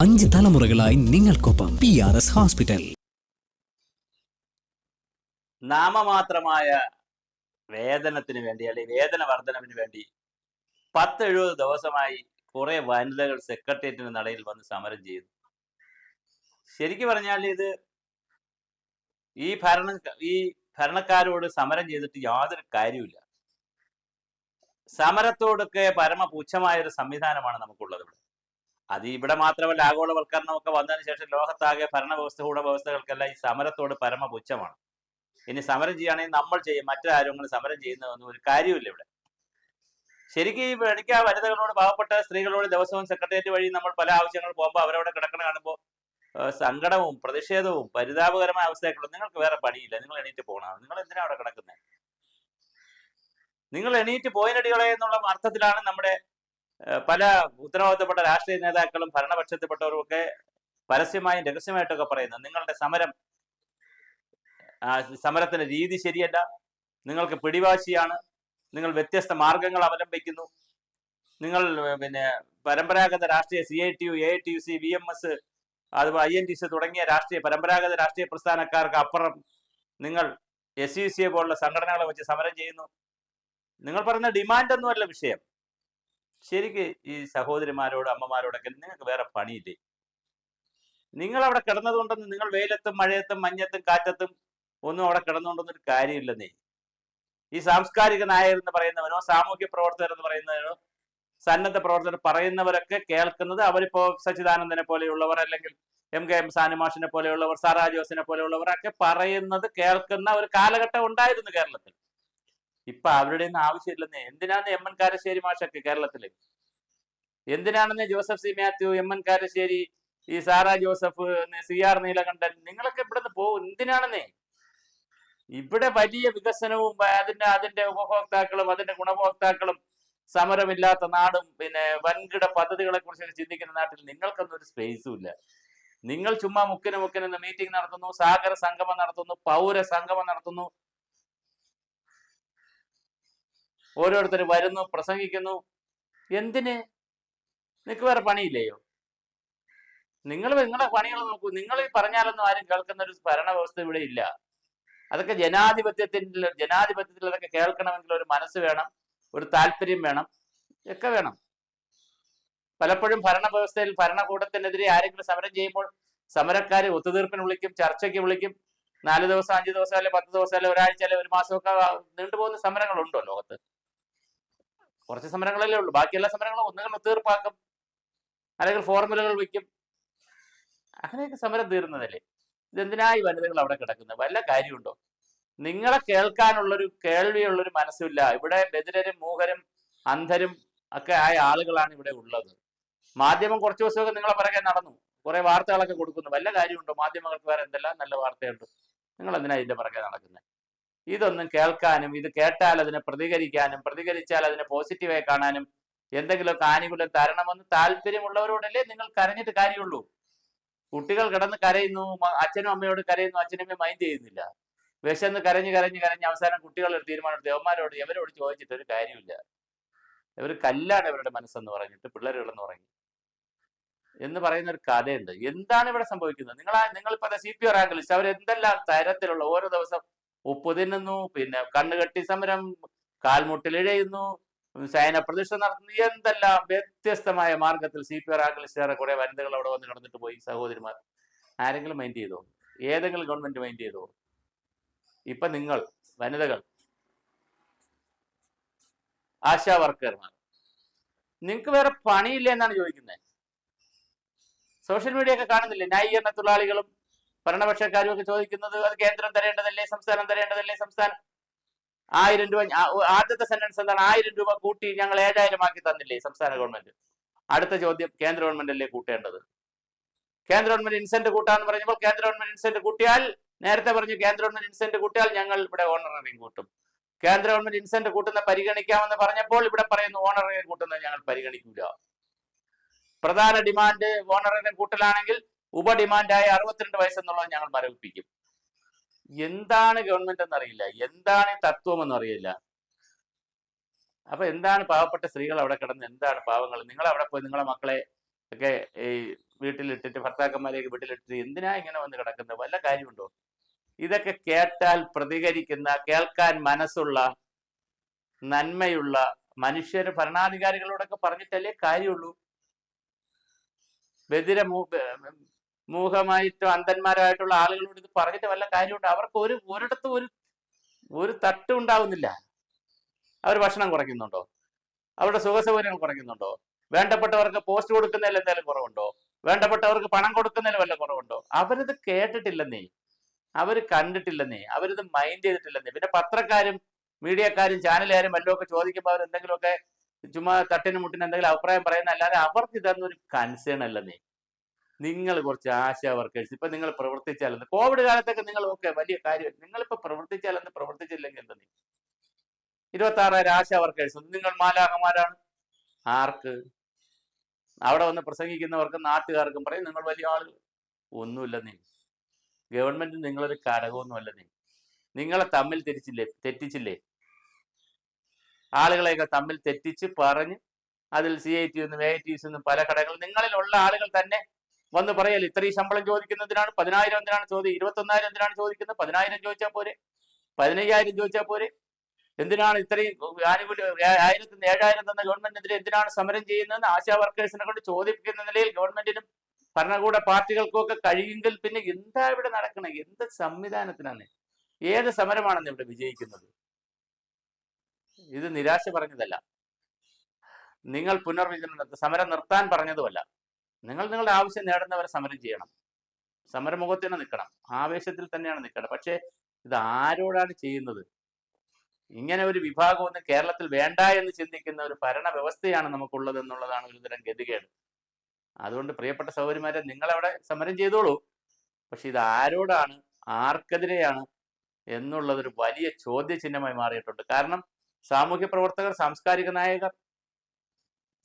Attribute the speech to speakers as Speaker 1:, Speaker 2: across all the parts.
Speaker 1: അഞ്ച് തലമുറകളായി നിങ്ങൾക്കൊപ്പം പി ആർ എസ് ഹോസ്പിറ്റൽ
Speaker 2: നാമമാത്രമായ വേതനത്തിന് വേണ്ടി അല്ലെങ്കിൽ വേതന വർധനവിന് വേണ്ടി പത്തെഴുപത് ദിവസമായി കുറെ വനിതകൾ സെക്രട്ടേറിയറ്റിന് നടയിൽ വന്ന് സമരം ചെയ്തു. ശരിക്കും പറഞ്ഞാൽ ഇത് ഈ ഭരണ ഈ ഭരണക്കാരോട് സമരം ചെയ്തിട്ട് യാതൊരു കാര്യമില്ല സമരത്തോടൊക്കെ പരമ പുച്ഛമായ ഒരു സംവിധാനമാണ് നമുക്കുള്ളത് ഇവിടെ. അത് ഇവിടെ മാത്രമല്ല ആഗോളവൽക്കരണമൊക്കെ വന്നതിന് ശേഷം ലോകത്താകെ ഭരണവ്യവസ്ഥ വ്യവസ്ഥകൾക്കെല്ലാം ഈ സമരത്തോട് പരമ പുച്ഛമാണ് ഇനി സമരം ചെയ്യുകയാണെങ്കിൽ നമ്മൾ ചെയ്യും മറ്റാരും അങ്ങനെ സമരം ചെയ്യുന്നതൊന്നും ഒരു കാര്യമില്ല ഇവിടെ. ശരിക്കും എനിക്ക് ആ വനിതകളോട് പാവപ്പെട്ട സ്ത്രീകളോട് ദിവസവും സെക്രട്ടേറിയറ്റ് വഴി നമ്മൾ പല ആവശ്യങ്ങൾ പോകുമ്പോൾ അവരവിടെ കിടക്കണ കാണുമ്പോൾ സങ്കടവും പ്രതിഷേധവും പരിതാപകരമായ അവസ്ഥയൊക്കെ നിങ്ങൾക്ക് വേറെ പണിയില്ല. നിങ്ങൾ എണീറ്റ് പോകണം. നിങ്ങൾ എന്തിനാണ് അവിടെ കിടക്കുന്നത് നിങ്ങൾ എണീറ്റ് പോയിനടികളെ എന്നുള്ള അർത്ഥത്തിലാണ് നമ്മുടെ പല ഉത്തരവാദിത്തപ്പെട്ട രാഷ്ട്രീയ നേതാക്കളും ഭരണപക്ഷത്തിൽപ്പെട്ടവരും ഒക്കെ പരസ്യമായും രഹസ്യമായിട്ടൊക്കെ പറയുന്നത്. നിങ്ങളുടെ സമരം സമരത്തിന്റെ രീതി ശരിയല്ല. നിങ്ങൾക്ക് പിടിവാശിയാണ്. നിങ്ങൾ വ്യത്യസ്ത മാർഗങ്ങൾ അവലംബിക്കുന്നു. നിങ്ങൾ പിന്നെ പരമ്പരാഗത രാഷ്ട്രീയ C I T U A T U C V M S അതുപോലെ ഐ എൻ ടി സി തുടങ്ങിയ രാഷ്ട്രീയ പരമ്പരാഗത രാഷ്ട്രീയ പ്രസ്ഥാനക്കാർക്ക് അപ്പുറം നിങ്ങൾ എസ് യു സി എ പോലുള്ള സംഘടനകളെ വെച്ച് സമരം ചെയ്യുന്നു. നിങ്ങൾ പറയുന്ന ഡിമാൻഡ് ഒന്നുമല്ല വിഷയം. ശരിക്ക് ഈ സഹോദരിമാരോട് അമ്മമാരോടൊക്കെ നിങ്ങൾക്ക് വേറെ പണിയില്ലേ? നിങ്ങൾ അവിടെ കിടന്നതുകൊണ്ടെന്ന് നിങ്ങൾ വെയിലത്തും മഴയത്തും മഞ്ഞത്തും കാറ്റത്തും ഒന്നും അവിടെ കിടന്നുകൊണ്ടൊന്നൊരു കാര്യമില്ലെന്നേ. ഈ സാംസ്കാരിക നായർ എന്ന് പറയുന്നവനോ സാമൂഹ്യ പ്രവർത്തകർ എന്ന് പറയുന്നവനോ സന്നദ്ധ പ്രവർത്തകർ പറയുന്നവരൊക്കെ കേൾക്കുന്നത് അവരിപ്പോ സച്ചിദാനന്ദനെ പോലെയുള്ളവർ അല്ലെങ്കിൽ എം കെ എം സാനുമാഷിനെ പോലെയുള്ളവർ സാറാ ജോസിനെ പോലെയുള്ളവരൊക്കെ പറയുന്നത് കേൾക്കുന്ന ഒരു കാലഘട്ടം ഉണ്ടായിരുന്നു കേരളത്തിൽ. ഇപ്പൊ അവരുടെ ഒന്നും ആവശ്യമില്ലെന്ന്. എന്തിനാണ് എം എൻ കാരശ്ശേരി മാഷൊക്കെ കേരളത്തിൽ എന്തിനാണെന്ന് Joseph C Mathew M N Karassery ഈ സാറാ ജോസഫ് സി ആർ നീലകണ്ഠൻ നിങ്ങളൊക്കെ ഇവിടുന്ന് പോകും. എന്തിനാണെന്നേ? ഇവിടെ വലിയ വികസനവും അതിന്റെ അതിന്റെ ഉപഭോക്താക്കളും അതിന്റെ ഗുണഭോക്താക്കളും സമരമില്ലാത്ത നാടും പിന്നെ വൻകിട പദ്ധതികളെ കുറിച്ചൊക്കെ ചിന്തിക്കുന്ന നാട്ടിൽ നിങ്ങൾക്കൊന്നും ഒരു സ്പേസും ഇല്ല. നിങ്ങൾ ചുമ്മാ മുക്കിന് മുക്കിന് മീറ്റിംഗ് നടത്തുന്നു സാഗര സംഗമം നടത്തുന്നു പൗര സംഗമം നടത്തുന്നു. ഓരോരുത്തർ വരുന്നു പ്രസംഗിക്കുന്നു. എന്തിന്? നിങ്ങൾക്ക് വേറെ പണിയില്ലയോ? നിങ്ങൾ നിങ്ങളുടെ പണികൾ നോക്കൂ. നിങ്ങൾ പറഞ്ഞാലൊന്നും ആരും കേൾക്കുന്ന ഒരു ഭരണവ്യവസ്ഥ ഇവിടെ ഇല്ല. അതൊക്കെ ജനാധിപത്യത്തിന്റെ ജനാധിപത്യത്തിൽ അതൊക്കെ കേൾക്കണമെങ്കിൽ ഒരു മനസ്സ് വേണം. ഒരു താല്പര്യം വേണം ഒക്കെ വേണം. പലപ്പോഴും ഭരണവ്യവസ്ഥയിൽ ഭരണകൂടത്തിനെതിരെ ആരെങ്കിലും സമരം ചെയ്യുമ്പോൾ സമരക്കാർ ഒത്തുതീർപ്പിന് വിളിക്കും ചർച്ചയ്ക്ക് വിളിക്കും. നാല് ദിവസം അഞ്ച് ദിവസം അല്ലെ പത്ത് ദിവസം അല്ലെ ഒരാഴ്ച അല്ലെ ഒരു മാസമൊക്കെ നീണ്ടുപോകുന്ന സമരങ്ങളുണ്ടോ ലോകത്ത്? കുറച്ച് സമരങ്ങളല്ലേ ഉള്ളൂ. ബാക്കി എല്ലാ സമരങ്ങളും ഒന്നുകിൽ ഒത്തുതീർപ്പാക്കും അല്ലെങ്കിൽ ഫോർമുലകൾ വയ്ക്കും. അങ്ങനെയൊക്കെ സമരം തീർന്നതല്ലേ ഇതെന്തിനായി വനിതകൾ അവിടെ കിടക്കുന്നത്? വല്ല കാര്യമുണ്ടോ? നിങ്ങളെ കേൾക്കാനുള്ളൊരു കേൾവിയുള്ളൊരു മനസ്സില്ല. ഇവിടെ ബദിരരും മൂഹരും അന്ധരും ഒക്കെ ആയ ആളുകളാണ് ഇവിടെ ഉള്ളത്. മാധ്യമം കുറച്ച് ദിവസമൊക്കെ നിങ്ങളെ പിറകെ നടന്നു. കുറെ വാർത്തകളൊക്കെ കൊടുക്കുന്നു. വല്ല കാര്യമുണ്ടോ? മാധ്യമങ്ങൾക്ക് വേറെ എന്തെല്ലാം നല്ല വാർത്തയുണ്ട്? നിങ്ങൾ എന്തിനാ ഇതിന്റെ പിറകെ നടക്കുന്നത് ഇതൊന്നും കേൾക്കാനും ഇത് കേട്ടാൽ അതിനെ പ്രതികരിക്കാനും പ്രതികരിച്ചാൽ അതിനെ പോസിറ്റീവായി കാണാനും എന്തെങ്കിലുമൊക്കെ ആനുകൂല്യം തരണമെന്ന് താല്പര്യമുള്ളവരോടല്ലേ നിങ്ങൾ കരഞ്ഞിട്ട് കാര്യമുള്ളൂ. കുട്ടികൾ കിടന്ന് കരയുന്നു അച്ഛനും അമ്മയോട് കരയുന്നു അച്ഛനും അമ്മയും മൈൻഡ് ചെയ്യുന്നില്ല. വിശന്ന് കരഞ്ഞ് കരഞ്ഞ് കരഞ്ഞ് അവസാനം കുട്ടികളൊരു തീരുമാനം ദേവന്മാരോട് ഇവരോട് ചോദിച്ചിട്ട് ഒരു കാര്യമില്ല. ഇവർ കല്ലാണ് ഇവരുടെ മനസ്സെന്ന് പറഞ്ഞിട്ട് പിള്ളേരുകളെന്ന് പറഞ്ഞു. എന്ന് പറയുന്ന ഒരു കഥയുണ്ട്. എന്താണ് ഇവിടെ സംഭവിക്കുന്നത്? നിങ്ങൾ നിങ്ങളിപ്പോ സി പി ഒ ആംഗലിസ്റ്റ് അവരെന്തെല്ലാം തരത്തിലുള്ള ഓരോ ദിവസം ഉപ്പ് തിന്നുന്നു പിന്നെ കണ്ണുകെട്ടി സമരം കാൽമുട്ടിലിഴയുന്നു സൈന പ്രതിഷ്ഠ നടത്തുന്നു എന്തെല്ലാം വ്യത്യസ്തമായ മാർഗത്തിൽ സി പി ആർ റാങ്ക് ലിസ്റ്റുകാരെ കുറെ വനിതകൾ അവിടെ വന്ന് കിടന്നിട്ട് പോയി സഹോദരിമാർ. ആരെങ്കിലും മൈൻഡ് ചെയ്തോ? ഏതെങ്കിലും ഗവൺമെന്റ് മൈൻഡ് ചെയ്തോ? ഇപ്പൊ നിങ്ങൾ വനിതകൾ. ആശാ വർക്കർമാർ. നിങ്ങൾക്ക് വേറെ പണിയില്ല എന്നാണ് ചോദിക്കുന്നത് സോഷ്യൽ മീഡിയ ഒക്കെ കാണുന്നില്ലേ? ന്യായീകരണ തൊഴിലാളികളും ഭരണപക്ഷക്കാരും ഒക്കെ ചോദിക്കുന്നത് അത് കേന്ദ്രം തരേണ്ടതല്ലേ സംസ്ഥാനം തരേണ്ടതല്ലേ സംസ്ഥാനം ആയിരം രൂപ ആദ്യത്തെ സെന്റൻസ് എന്താണ്? ആയിരം രൂപ കൂട്ടി ഞങ്ങൾ ഏഴായിരം ആക്കി തന്നില്ലേ സംസ്ഥാന ഗവൺമെന്റ്? അടുത്ത ചോദ്യം കേന്ദ്ര ഗവൺമെന്റ് അല്ലേ കൂട്ടേണ്ടത്? കേന്ദ്ര ഗവൺമെന്റ് ഇൻസെന്റ് കൂട്ടാന്ന് പറഞ്ഞപ്പോൾ കേന്ദ്ര ഗവൺമെന്റ് ഇൻസെന്റ് കൂട്ടിയാൽ നേരത്തെ പറഞ്ഞു കേന്ദ്ര ഗവൺമെന്റ് ഇൻസെന്റ് കൂട്ടിയാൽ ഞങ്ങൾ ഇവിടെ ഓണററിയും കൂട്ടും. കേന്ദ്ര ഗവൺമെന്റ് ഇൻസെന്റ് കൂട്ടുന്ന പരിഗണിക്കാമെന്ന് പറഞ്ഞപ്പോൾ ഇവിടെ പറയുന്നു ഓണററിയം കൂട്ടുന്ന ഞങ്ങൾ പരിഗണിക്കില്ല പ്രധാന ഡിമാൻഡ് ഓണററിയം കൂട്ടലാണെങ്കിൽ ഉപ ഡിമാൻഡായ അറുപത്തിരണ്ട് വയസ്സെന്നുള്ളത് ഞങ്ങൾ മരവിപ്പിക്കും. എന്താണ് ഗവൺമെന്റ് എന്നറിയില്ല. എന്താണ് തത്വം എന്നറിയില്ല. അപ്പൊ എന്താണ് പാവപ്പെട്ട സ്ത്രീകൾ അവിടെ കിടന്ന് എന്താണ് പാവങ്ങൾ? നിങ്ങൾ അവിടെ പോയി നിങ്ങളെ മക്കളെ ഒക്കെ ഈ വീട്ടിലിട്ടിട്ട് ഭർത്താക്കന്മാരെയൊക്കെ വീട്ടിലിട്ടിട്ട് എന്തിനാ ഇങ്ങനെ വന്ന് കിടക്കുന്നത്? വല്ല കാര്യമുണ്ടോ? ഇതൊക്കെ കേട്ടാൽ പ്രതികരിക്കുന്ന കേൾക്കാൻ മനസ്സുള്ള നന്മയുള്ള മനുഷ്യർ ഭരണാധികാരികളോടൊക്കെ പറഞ്ഞിട്ടല്ലേ കാര്യമുള്ളൂ? ബദിര മൂഹമായിട്ടോ അന്ധന്മാരായിട്ടുള്ള ആളുകളോട് ഇത് പറഞ്ഞിട്ട് വല്ല കാര്യമുണ്ട്? അവർക്ക് ഒരു ഒരിടത്തും ഒരു ഒരു തട്ടും ഉണ്ടാവുന്നില്ല. അവർ ഭക്ഷണം കുറയ്ക്കുന്നുണ്ടോ? അവരുടെ സുഖസൗകര്യങ്ങൾ കുറയ്ക്കുന്നുണ്ടോ? വേണ്ടപ്പെട്ടവർക്ക് പോസ്റ്റ് കൊടുക്കുന്നതിൽ എന്തെങ്കിലും കുറവുണ്ടോ? വേണ്ടപ്പെട്ടവർക്ക് പണം കൊടുക്കുന്നതിൽ വല്ല കുറവുണ്ടോ? അവരിത് കേട്ടിട്ടില്ലെന്നേ അവർ കണ്ടിട്ടില്ലെന്നേ അവരിത് മൈൻഡ് ചെയ്തിട്ടില്ലെന്നേ. പിന്നെ പത്രക്കാരും മീഡിയക്കാരും ചാനലുകാരും വല്ലതും ഒക്കെ ചോദിക്കുമ്പോൾ അവർ എന്തെങ്കിലുമൊക്കെ ചുമ്മാ തട്ടിനും മുട്ടിനും എന്തെങ്കിലും അഭിപ്രായം പറയുന്ന അല്ലാതെ അവർക്ക് ഇതൊന്നും ഒരു കൺസേൺ അല്ലെന്നേ. നിങ്ങൾ കുറച്ച് ആശാ വർക്കേഴ്സ് ഇപ്പൊ നിങ്ങൾ പ്രവർത്തിച്ചാലെന്ന് കോവിഡ് കാലത്തൊക്കെ നിങ്ങൾ ഓക്കെ വലിയ കാര്യം. നിങ്ങളിപ്പോ പ്രവർത്തിച്ചാലെന്ന് പ്രവർത്തിച്ചില്ലെങ്കിൽ എന്താ ഇരുപത്തി ആറായിരം ആശാ വർക്കേഴ്സ് നിങ്ങൾ മാലാഹമാരാണ് ആർക്ക്? അവിടെ വന്ന് പ്രസംഗിക്കുന്നവർക്കും നാട്ടുകാർക്കും പറയും നിങ്ങൾ വലിയ ആളുകൾ. ഒന്നുമില്ലെന്നേ. ഗവൺമെന്റ് നിങ്ങളൊരു ഘടകമൊന്നുമല്ലെന്നേ നിങ്ങളെ തമ്മിൽ തിരിച്ചില്ലേ? തെറ്റിച്ചില്ലേ? ആളുകളെയൊക്കെ തമ്മിൽ തെറ്റിച്ച് പറഞ്ഞ് അതിൽ സി ഐ ടി എന്നും എ ഐ ടി എന്നും പല ഘടകങ്ങൾ നിങ്ങളിലുള്ള ആളുകൾ തന്നെ വന്ന് പറയല്ലേ ഇത്രയും ശമ്പളം ചോദിക്കുന്നതിനാണ് പതിനായിരം എന്തിനാണ് ചോദ്യം ഇരുപത്തൊന്നായിരം എന്തിനാണ് ചോദിക്കുന്നത്? പതിനായിരം ചോദിച്ചാൽ പോരെ? പതിനയ്യായിരം ചോദിച്ചാൽ പോരെ? എന്തിനാണ് ഇത്രയും ആനുകൂല്യം ആയിരത്തിന് ഏഴായിരം തന്ന ഗവൺമെന്റിനെതിരെ എന്തിനാണ് സമരം ചെയ്യുന്നതെന്ന് ആശാ വർക്കേഴ്സിനെ കൊണ്ട് ചോദിപ്പിക്കുന്ന നിലയിൽ ഗവൺമെന്റിനും ഭരണകൂട പാർട്ടികൾക്കൊക്കെ കഴിയുമെങ്കിൽ പിന്നെ എന്താ ഇവിടെ നടക്കണേ? എന്ത് സംവിധാനത്തിനാണ്? ഏത് സമരമാണെന്ന് ഇവിടെ വിജയിക്കുന്നത്? ഇത് നിരാശ പറഞ്ഞതല്ല. നിങ്ങൾ പുനർവിചനം സമരം നിർത്താൻ പറഞ്ഞതുമല്ല. നിങ്ങൾ നിങ്ങളുടെ ആവശ്യം നേടുന്നവരെ സമരം ചെയ്യണം. സമരമുഖത്തിന് നിൽക്കണം. ആവേശത്തിൽ തന്നെയാണ് നിൽക്കണം പക്ഷേ ഇത് ആരോടാണ് ചെയ്യുന്നത്? ഇങ്ങനെ ഒരു വിഭാഗമൊന്നും കേരളത്തിൽ വേണ്ട എന്ന് ചിന്തിക്കുന്ന ഒരു ഭരണ വ്യവസ്ഥയാണ് നമുക്കുള്ളത് എന്നുള്ളതാണ് ഒരുതരം ഗതികേട്. അതുകൊണ്ട് പ്രിയപ്പെട്ട സൗകര്യമാരെ നിങ്ങളവിടെ സമരം ചെയ്തോളൂ. പക്ഷെ ഇത് ആരോടാണ് ആർക്കെതിരെയാണ് എന്നുള്ളതൊരു വലിയ ചോദ്യചിഹ്നമായി മാറിയിട്ടുണ്ട്. കാരണം സാമൂഹ്യ പ്രവർത്തകർ സാംസ്കാരിക നായകർ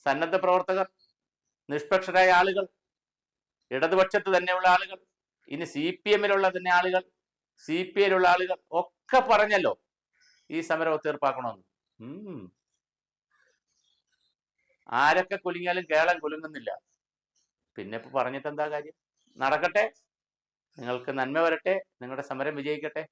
Speaker 2: സന്നദ്ധ പ്രവർത്തകർ നിഷ്പക്ഷരായ ആളുകൾ ഇടതുപക്ഷത്ത് തന്നെയുള്ള ആളുകൾ ഇനി സി പി എമ്മിലുള്ള തന്നെ ആളുകൾ സി പി ഐയിലുള്ള ആളുകൾ ഒക്കെ പറഞ്ഞല്ലോ ഈ സമരം തീർപ്പാക്കണമെന്ന്. ആരൊക്കെ കുലുങ്ങിയാലും കേരളം കുലുങ്ങുന്നില്ല. പിന്നെ ഇപ്പൊ പറഞ്ഞിട്ട് എന്താ കാര്യം? നടക്കട്ടെ. നിങ്ങൾക്ക് നന്മ വരട്ടെ. നിങ്ങളുടെ സമരം വിജയിക്കട്ടെ.